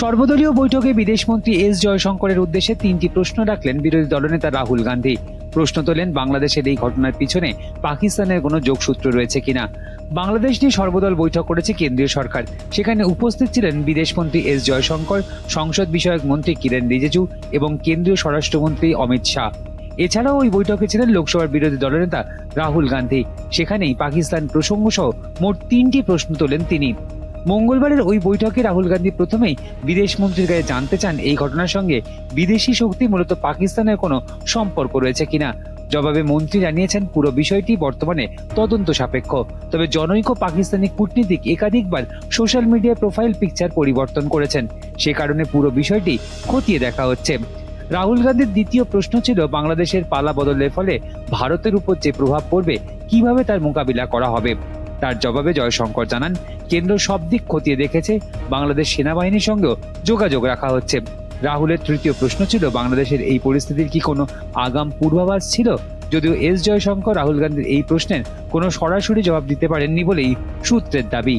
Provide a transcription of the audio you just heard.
সর্বদলীয় বৈঠকে বিদেশমন্ত্রী এস জয়শঙ্করের উদ্দেশ্যে তিনটি প্রশ্ন রাখলেন বিরোধী দলনেতা রাহুল গান্ধী। প্রশ্ন তোলেন, বাংলাদেশের এই ঘটনার পিছনে পাকিস্তানের কোনো যোগসূত্র রয়েছে কিনা? বাংলাদেশ নিয়ে সর্বদল বৈঠক করেছে কেন্দ্রীয় সরকার। সেখানে উপস্থিত ছিলেন বিদেশমন্ত্রী এস জয়শঙ্কর, সংসদ বিষয়ক মন্ত্রী কিরেন রিজিজু এবং কেন্দ্রীয় স্বরাষ্ট্রমন্ত্রী অমিত শাহ। এছাড়াও ওই বৈঠকে ছিলেন লোকসভার বিরোধী দলনেতা রাহুল গান্ধী। সেখানেই পাকিস্তান প্রসঙ্গ সহ মোট তিনটি প্রশ্ন তোলেন তিনি। মঙ্গলবারের ওই বৈঠকে রাহুল গান্ধী প্রথমেই বিদেশ মন্ত্রীর কাছে জানতে চান এই ঘটনার সঙ্গে বিদেশি শক্তি মূলত পাকিস্তানের কোনো সম্পর্ক রয়েছে কিনা। জবাবে মন্ত্রী জানিয়েছেন, পুরো বিষয়টি বর্তমানে তদন্ত সাপেক্ষ। তবে জনৈক পাকিস্তানি কূটনীতিক একাধিকবার সোশ্যাল মিডিয়ায় প্রোফাইল পিকচার পরিবর্তন করেছেন। সে কারণে পুরো বিষয়টি খতিয়ে দেখা হচ্ছে। রাহুল গান্ধীর দ্বিতীয় প্রশ্ন ছিল, বাংলাদেশের পালা বদলের ফলে ভারতের উপর যে প্রভাব পড়বে, কীভাবে তার মোকাবিলা করা হবে? তার জবাবে জয়শঙ্কর জানান, কেন্দ্র সব দিক খতিয়ে দেখেছে, বাংলাদেশ সেনাবাহিনীর সঙ্গেও যোগাযোগ রাখা হচ্ছে। রাহুলের তৃতীয় প্রশ্ন ছিল, বাংলাদেশের এই পরিস্থিতির কি কোনো আগাম পূর্বাভাস ছিল? যদিও এস জয়শঙ্কর, রাহুল গান্ধীর এই প্রশ্নের কোনো সরাসরি জবাব দিতে পারেননি বলেই সূত্রের দাবি।